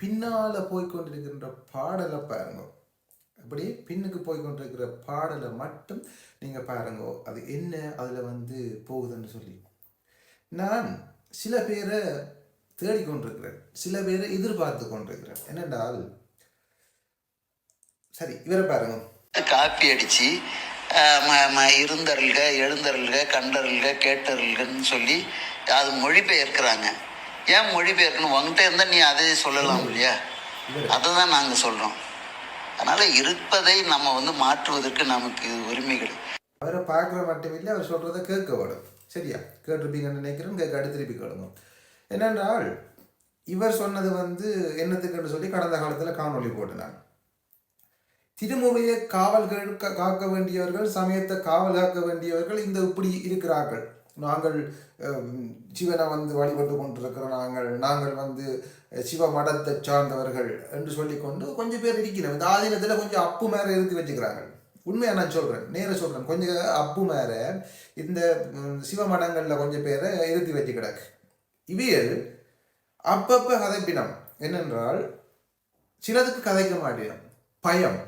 பின்னால போய்க்கொண்டிருக்கின்ற பாடலை பாருங்க. அப்படி பின்னுக்கு போய்க்கொண்டிருக்கிற பாடலை மட்டும் நீங்க பாருங்க. அது என்ன அதுல வந்து போகுதுன்னு சொல்லி. நான் சில பேரை தேடிக்கொண்டிருக்கிறேன் சில பேரை எதிர்பார்த்து கொண்டிருக்கிறேன். என்னென்றால் சரி இவரை பாருங்க. காப்பி அடித்து இருந்தருள்க எழுந்தருள்க கண்டருள்க கேட்டருள்கன்னு சொல்லி அது மொழிபெயர்க்கிறாங்க. ஏன் மொழிபெயர்க்கணும்? உங்ககிட்ட இருந்தால் நீ அதே சொல்லலாம் இல்லையா? அதை தான் நாங்கள் சொல்கிறோம் அதனால் இருப்பதை நம்ம வந்து மாற்றுவதற்கு நமக்கு உரிமைகள். அவரை பார்க்குற மட்டுமில்லை அவர் சொல்கிறத கேட்க வேணும் சரியா? கேட்டிருப்பீங்கன்னு நினைக்கிறேன் கேட்க அடுத்து திருப்பி கேளுங்க. என்னென்றால் இவர் சொன்னது வந்து என்னத்துக்குன்னு சொல்லி கடந்த காலத்தில் காணொளி போட்டுனாங்க. திருமுறையை காவல் காக்க வேண்டியவர்கள் சமயத்தை காவல் காக்க வேண்டியவர்கள் இந்த இப்படி இருக்கிறார்கள். நாங்கள் சிவனை வந்து வழிபட்டு கொண்டிருக்கிறோம். நாங்கள் நாங்கள் வந்து சிவ மடத்தை சார்ந்தவர்கள் என்று சொல்லிக்கொண்டு கொஞ்சம் பேர் இருக்கிறோம். இந்த ஆதீனத்தில் கொஞ்சம் அப்பு மேலே இருந்து வச்சுக்கிறாங்க உண்மையாக நான் சொல்கிறேன் நேர சொல்கிறேன் கொஞ்சம் அப்பு மேலே இந்த சிவ மடங்களில் கொஞ்சம் பேரை இருத்தி வச்சு கிடக்கு. இவியல் அப்பப்போ கதைப்பினம். என்னென்றால் சிலதுக்கு கதைக்க மாட்டேன். பயம்.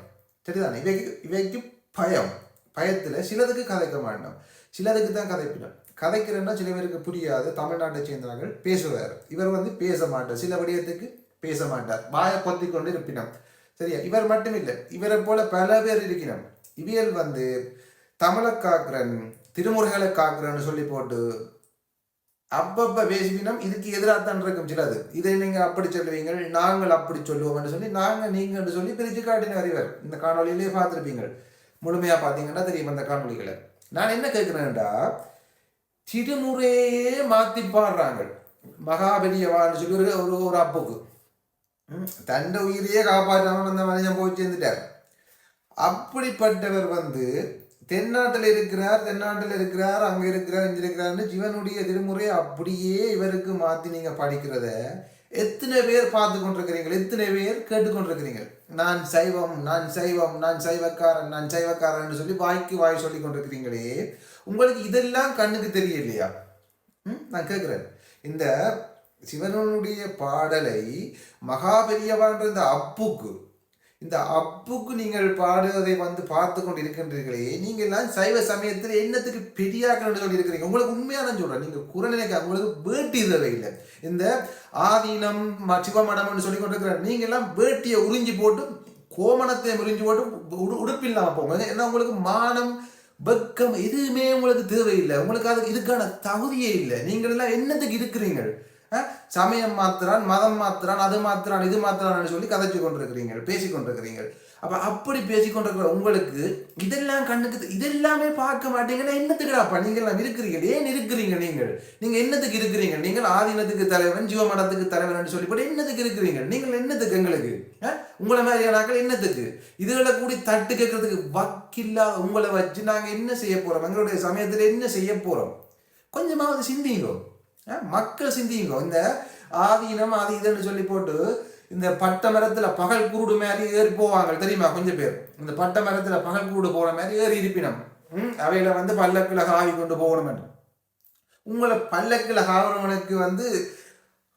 சரிதானே இவைக்கு இவைக்கு பயம் பயத்தில் சிலதுக்கு கதைக்க மாட்டோம் சிலதுக்கு தான் கதைப்பிடும் கதைக்கிறேன்னா சில பேருக்கு புரியாது தமிழ்நாட்டை சேர்ந்தவர்கள் பேசுவார் இவர் வந்து பேச மாட்டார் சில விடயத்துக்கு பேச மாட்டார் வாயை பொத்தி கொண்டு இருப்பினம் சரியா இவர் மட்டும் இல்லை இவரை போல பல பேர் இருக்கிறோம் இவியல் வந்து தமிழை காக்கிறன் திருமுறைகளை காக்கிறன்னு சொல்லி போட்டு அப்பப்போ பேசிவினம் இதுக்கு எதிராக தான் இருக்கும் சிலது. இதை நீங்கள் அப்படி சொல்லுவீங்க நாங்கள் அப்படி சொல்லுவோம்னு சொல்லி நாங்கள் நீங்கன்னு சொல்லி பிரித்து காட்டின அறிவர். இந்த காணொலியிலே பார்த்துருப்பீங்க முழுமையாக பார்த்தீங்கன்னா தெரியும் அந்த காணொலிகளை நான் என்ன கேட்குறேன்டா திருமுறையே மாற்றி பாடுறாங்க. மகாபலியவான்னு சொல்லி ஒரு ஒரு ஒரு அப்புக்கு. ம், தன்னை உயிரையே காப்பாற்றாமல் அந்த மனிதன் போய் சேர்ந்துட்டார். அப்படிப்பட்டவர் வந்து தென்னாட்டில் இருக்கிறார் தென்னாட்டில் இருக்கிறார் அங்கே இருக்கிறார் இங்கே இருக்கிறார்னு சிவனுடைய திருமுறையை அப்படியே இவருக்கு மாற்றி நீங்கள் படிக்கிறத எத்தனை பேர் பார்த்து கொண்டிருக்கிறீர்கள்? எத்தனை பேர் கேட்டுக்கொண்டிருக்கிறீங்க நான் சைவம் நான் சைவம் நான் சைவக்காரன் நான் சைவக்காரன் சொல்லி வாய்க்கு வாய் சொல்லி கொண்டிருக்கிறீங்களே உங்களுக்கு இதெல்லாம் கண்ணுக்கு தெரியலையா? ம் நான் கேட்குறேன். இந்த சிவனுடைய பாடலை மகாபெரியவான்ற இந்த அப்புக்கு இந்த அப்புக்கு நீங்கள் பாடுவதை வந்து பார்த்து கொண்டு இருக்கின்றீர்களே நீங்கள் எல்லாம் சைவ சமயத்தில் என்னத்துக்கு பெரியாக்கணும்னு சொல்லி இருக்கிறீங்க உங்களுக்கு உண்மையான நான் சொல்றேன். நீங்க நினைக்க உங்களுக்கு வேட்டி இல்லை. இந்த ஆதீனம் சிவமடம்னு சொல்லி கொண்டிருக்கிற நீங்க எல்லாம் வேட்டியை உறிஞ்சி போட்டு கோமணத்தை உறிஞ்சி போட்டு உடு- உடுப்பில்லாம போங்க. ஏன்னா உங்களுக்கு மானம் வெக்கம் எதுவுமே உங்களுக்கு தேவையில்லை. உங்களுக்கு அதுக்கு இதுக்கான தகுதியே இல்லை. நீங்கள் எல்லாம் என்னத்துக்கு இருக்கிறீங்க? சமயம் மாத்திரான் மதம் மாத்திரான் அது மாத்திரான் இது மாத்திரான்னு சொல்லி கதைச்சு கொண்டிருக்கிறீங்க பேசி கொண்டிருக்கிறீங்க அப்போ அப்படி பேசி கொண்டிருக்கிற உங்களுக்கு இதெல்லாம் கண்ணுக்கு இதெல்லாமே பார்க்க மாட்டீங்கன்னா என்னத்துக்குடாப்பா நீங்கள் நான் இருக்கிறீங்க ஏன் இருக்கிறீங்க நீங்கள்? நீங்கள் என்னத்துக்கு இருக்கிறீங்க நீங்கள் ஆதீனத்துக்கு தலைவன் ஜீவமடத்துக்கு தலைவன் சொல்லி போட்டு என்னத்துக்கு இருக்கிறீங்க நீங்கள் என்னத்துக்கு எங்களுக்கு? அஹ்? உங்களை மாதிரியானாக்கள் என்னத்துக்கு? இதுகளை கூடி தட்டு கேட்கறதுக்கு வக்கில்லாத உங்களை வச்சு நாங்கள் என்ன செய்ய போகிறோம் எங்களுடைய சமயத்தில் என்ன செய்ய போகிறோம் கொஞ்சமாவது சிந்திங்கோ. மக்கள் சிந்திங்க. இந்த ஆதீனம் அது இதுன்னு சொல்லி போட்டு இந்த பட்டை மரத்தில் பகல் கூடு மாதிரி ஏறி போவாங்க தெரியுமா கொஞ்சம் பேர்? இந்த பட்டை மரத்தில் பகல் கூடு போகிற மாதிரி ஏறி இருப்பினம். ம், அவையில வந்து பல்லக்கில் காவி கொண்டு போகணும் உங்களை பல்லக்கில் ஆகிறவனுக்கு வந்து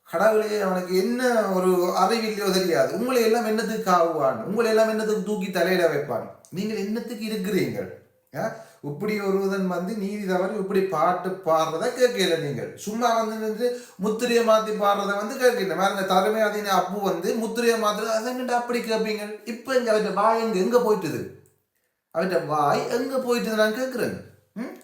கடவுளே அவனுக்கு என்ன ஒரு அறிவில்லையோ தெரியாது. உங்களை எல்லாம் என்னத்துக்கு ஆகுவான் உங்களை எல்லாம் என்னத்துக்கு தூக்கி தலையில வைப்பான்? நீங்கள் என்னத்துக்கு இருக்கிறீர்கள்? ஆ? இப்படி ஒருவன் வந்து நீதி தவறி இப்படி பாட்டு பாடுறத கேட்கல நீங்கள். சும்மா வந்து நின்று முத்திரையை மாற்றி பாடுறத வந்து கேட்கல. பாருங்க தலைமை அதின அப்பு வந்து முத்திரையை மாத்துறது அதை அப்படி கேட்பீங்க இப்போ இங்கே அவர்கிட்ட வாய் எங்க எங்க போயிட்டுது? அவர்கிட்ட வாய் எங்க போயிட்டுது? நான் கேட்குறேன். ம்?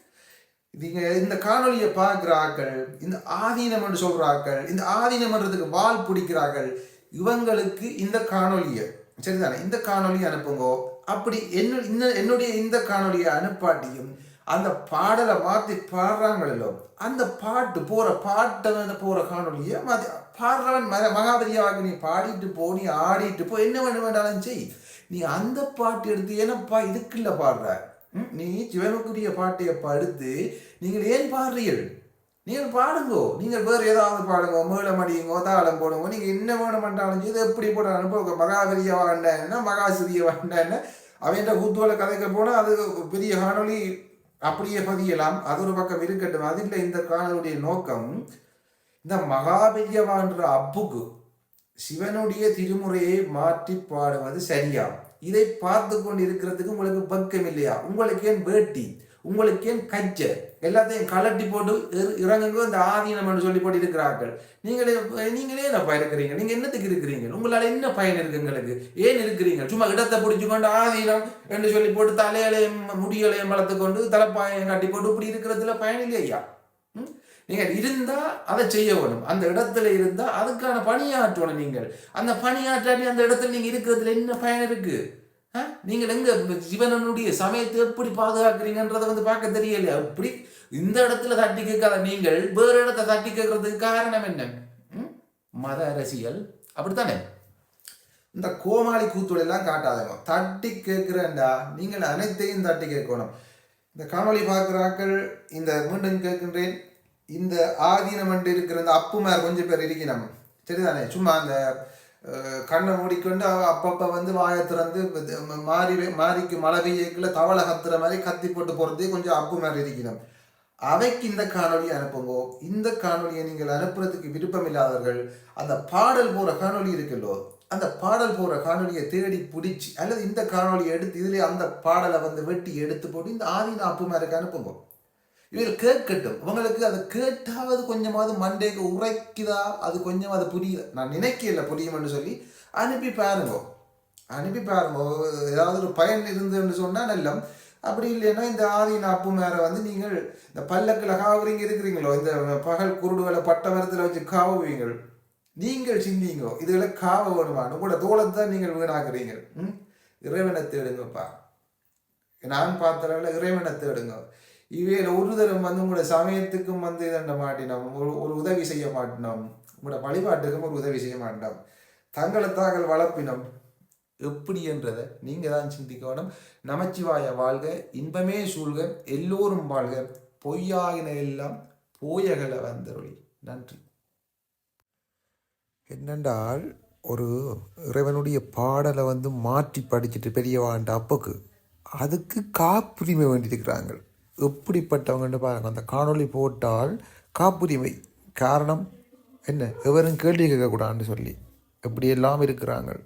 நீங்க இந்த காணொலியை பார்க்குற ஆக்கள் இந்த ஆதீனம் என்று சொல்ற ஆக்கள் இந்த ஆதீனம்ன்றதுக்கு வால் பிடிக்கிறார்கள். இவங்களுக்கு இந்த காணொலியை சரிதானே? இந்த காணொலி அனுப்புங்கோ. அப்படி என்ன என்னுடைய இந்த காணொளியை அனுப்பாட்டியும் அந்த பாடலை மாற்றி பாடுறாங்களோ அந்த பாட்டு போற பாட்டை வந்து போற காணொளியை மாற்றி பாடுறவன் மக நீ பாடிட்டு போ நீ ஆடிட்டு போ என்ன வேணும் வேண்டாலும் செய். நீ அந்த பாட்டு எடுத்து ஏனப்பா இதுக்குள்ள பாடுற? நீ சிவனுக்குரிய பாட்டையை படுத்து நீங்கள் ஏன் பாடுறீர்கள்? நீங்கள் பாடுங்கோ. நீங்கள் வேறு ஏதாவது பாடுங்க. மேளம் அடியுங்கோ தாளம் போடுங்க. நீங்கள் என்ன வேணும் பண்ணாலும் இது எப்படி போட்டாலும் இப்போ மகாபெரிய வாண்டான்னா மகாசிரிய வாண்டான்னா அவன் கூத்துவலை கதைக்க போனால் அது பெரிய காணொலி அப்படியே பதியலாம். அது ஒரு பக்கம் இருக்கட்டும். அதில் இந்த காணொலியுடைய நோக்கம் இந்த மகாபெரியவான்ற அப்புக்கு சிவனுடைய திருமுறையை மாற்றி பாடுவது சரியா இதை பார்த்து கொண்டு இருக்கிறதுக்கு உங்களுக்கு பக்கம் இல்லையா உங்களுக்கு ஏன் வேட்டி? உங்களுக்கு ஏன் கச்ச எல்லாத்தையும் கலட்டி போட்டு இறங்குங்க இந்த ஆதீனம் என்று சொல்லி போட்டு இருக்கிறார்கள் நீங்களே நீங்களே என்னப்பா இருக்கிறீங்க நீங்க என்னத்துக்கு இருக்கிறீங்க? உங்களால என்ன பயன் இருக்கு எங்களுக்கு? ஏன் இருக்கிறீங்க? சும்மா இடத்தை பிடிச்சு கொண்டு ஆதீனம் என்று சொல்லி போட்டு தலையலையும் முடியலையும் வளர்த்து கொண்டு தலைப்பாயம் கட்டி போட்டு இப்படி இருக்கிறதுல பயன் இல்லையா? நீங்கள் இருந்தா அதை செய்ய வேணும். அந்த இடத்துல இருந்தா அதுக்கான பணியாற்றணும் நீங்கள். அந்த பணியாற்றாடி அந்த இடத்துல நீங்க இருக்கிறதுல என்ன பயன் இருக்கு? நீங்கள் எங்க சிவனனுடைய சமயத்தை எப்படி பாதுகாக்கிறீங்கன்றதை வந்து பார்க்க தெரியலையா? அப்படி இந்த இடத்துல தட்டி கேட்காத நீங்கள் வேறு இடத்த தட்டி கேட்கறதுக்கு காரணம் என்ன? ம்? மத அரசியல். அப்படித்தானே? இந்த கோமாளி கூத்துகள் எல்லாம் காட்டாதங்க தட்டி கேட்கிறேன்டா. நீங்கள் அனைத்தையும் தட்டி கேட்கணும். இந்த காணொலி பார்க்குறாக்கள் இந்த மீண்டும் கேட்கின்றேன். இந்த ஆதீனம் என்று இருக்கிற இந்த அப்புமார் கொஞ்சம் பேர் இருக்கிறோம் சரிதானே? சும்மா அந்த கண்ணை மூடிக்கொண்டு அவ அப்பப்போ வந்து வாயை திறந்து மாறி மாறிக்கு மழை பெய்யக்குள்ள தவளை கத்துற மாதிரி கத்தி போட்டு போகிறது கொஞ்சம் அப்பு மாதிரி இருக்கணும். அவைக்கு இந்த காணொலியை அனுப்புங்கோ. இந்த காணொலியை நீங்கள் அனுப்புறதுக்கு விருப்பம் இல்லாதவர்கள் அந்த பாடல் போகிற காணொளி இருக்குல்லோ அந்த பாடல் போகிற காணொலியை தேடி பிடிச்சி அல்லது இந்த காணொலியை எடுத்து இதிலே அந்த பாடலை வந்து வெட்டி எடுத்து போட்டு இந்த ஆதீன அப்புமாருக்கு அனுப்புங்க. இவர்கள் கேட்கட்டும். உங்களுக்கு அதை கேட்டாவது கொஞ்சமாவது மண்டேக்கு உரைக்குதா? அது கொஞ்சமாவது புரியுது? நான் நினைக்கல புரியும்னு சொல்லி அனுப்பி பாருங்க. அனுப்பி பாருங்க. ஏதாவது ஒரு பயன் இருந்துன்னு சொன்னால் நல்லம். அப்படி இல்லைன்னா இந்த ஆதீன அப்பு மேலே வந்து நீங்கள் இந்த பல்லக்கில் காவுறீங்க இருக்கிறீங்களோ இந்த பகல் குருடுகளை பட்ட மரத்தில் வச்சு காவுவீங்கள். நீங்கள் சிந்திங்கோ. இதில் காவ வேணுமான்னு உங்களோட தோளத்தை தான் நீங்கள் வீணாக்குறீங்க. ம்? இறைவனை தேடுங்கப்பா. நான் பார்த்த அளவில் இறைவனை தேடுங்க. இவையில் ஒரு தரம் வந்து உங்களோட சமயத்துக்கும் வந்து இதண்ட மாட்டினோம். ஒரு ஒரு உதவி செய்ய மாட்டினோம். உங்களோட வழிபாட்டுக்கும் ஒரு உதவி செய்ய மாட்டோம். தங்களை தாங்கள் வளர்ப்பினம். எப்படி என்றதை நீங்கள் தான் சிந்திக்கணும். நமச்சிவாய வாழ்க இன்பமே சூழ்க எல்லோரும் வாழ்க. பொய்யாயின எல்லாம் போயகளை வந்தருளி. நன்றி. என்னென்றால் ஒரு இறைவனுடைய பாடலை வந்து மாற்றி படிச்சுட்டு பெரியவாண்ட அப்போக்கு அதுக்கு காப்புரிமை வேண்டியிருக்கிறாங்க எப்படிப்பட்டவங்கன்னு பாருங்கள் அந்த காணொளி போட்டால் காப்புரிமை. காரணம் என்ன? எவரும் கேள்வி கேட்கக்கூடாதுன்னு சொல்லி. எப்படியெல்லாம் இருக்கிறாங்க